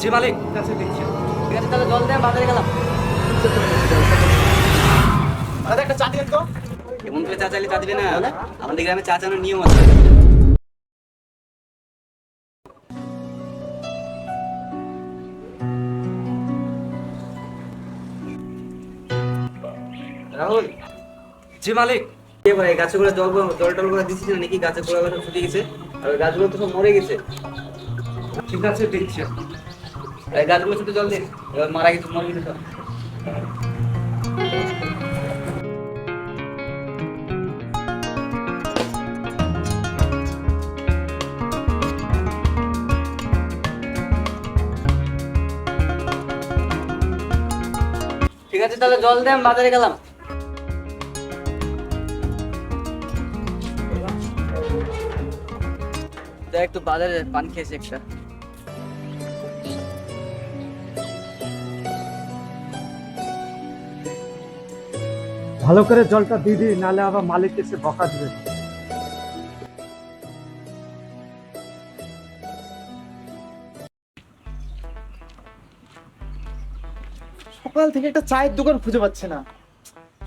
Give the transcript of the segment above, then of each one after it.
জি মালিক কাছে দিচ্ছি। ঠিক আছে তাহলে জল দেন বাজারে গেলাম। দাদা একটা চা দিন তো? এমন করে চা চাইলে চা দিবে না। আমাদের গ্রামে চা চানোর নিয়ম আছে। রাহুল জি মালিক। ভাই গাছগুলো জল জল টল করে দিচ্ছিস নাকি গাছের গোড়া সব শুকিয়ে গেছে? আর গাছগুলো তো সব মরে গেছে। ঠিক আছে দিচ্ছি। গাছগুলো জল এবার মারা ঠিক আছে, তাহলে জল দেন বাজারে গেলাম। একটু বাজারে পান খেয়েছি একটা। ভালো করে জলটা দিয়ে দিই নাহলে আবার মালিক এসে বকা দিবে। সকাল থেকে একটা চায়ের দোকান খুঁজে পাচ্ছে না।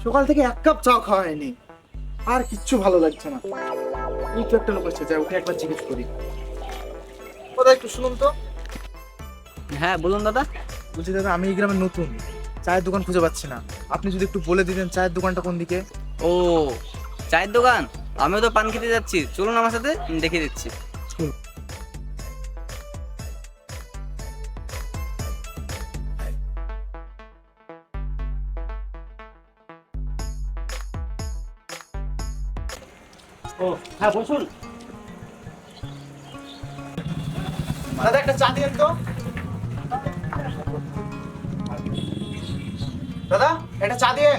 সকাল থেকে এক কাপ চা খাওয়া হয়নি। আর কিচ্ছু ভালো লাগছে না। এই তো একটা লোক এসেছে যাই ওকে একবার জিজ্ঞেস করি। দাদা একটু শুনুন তো। হ্যাঁ বলুন দাদা। বলছি দাদা আমি এই গ্রামে নতুন। চায়ের দোকান খুঁজে পাচ্ছি না। আপনি যদি একটু বলে দিতেন চায়ের দোকানটা কোন দিকে? ও চায়ের দোকান? আমিও তো পান খেতে যাচ্ছি। চলুন আমার সাথে দেখে দিচ্ছি। ও হ্যাঁ বসুন। দাদা একটা চা দিন তো। দাদা একটা চা দিয়ে।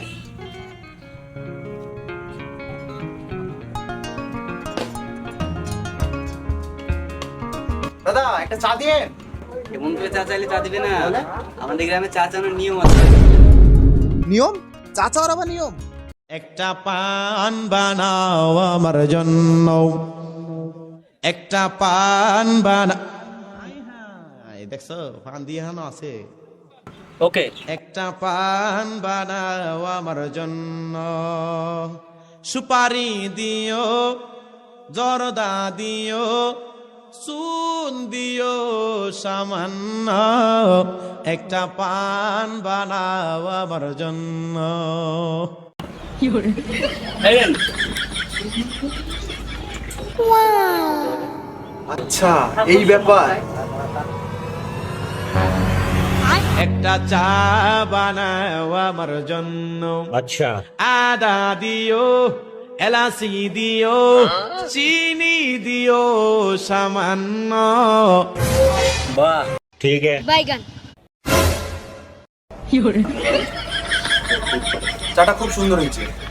দাদা একটা চা দিয়ে। এমন করে চা চাইলে চা দিবে না। আমাদের গ্রামে চা চানোর নিয়ম আছে। নিয়ম? চা চাওয়ার আবার নিয়ম? একটা পান বানাও আমার জন্য একটা পান বানা দেখছ? পান দিয়ে হানো আছে। ওকে একটা পান বানাও আমার জন্য। সুপারি দিও জরদা দিও চুন দিও সামান্য। একটা পান বানাও আমার জন্য। আচ্ছা এই ব্যাপার। একটা চা বানাও আমার জন্য। আচ্ছা। আদা দিও এলাচি দিও চিনি দিও সামান্য। বাহ। বাইগান। চাটা খুব সুন্দর হয়েছে।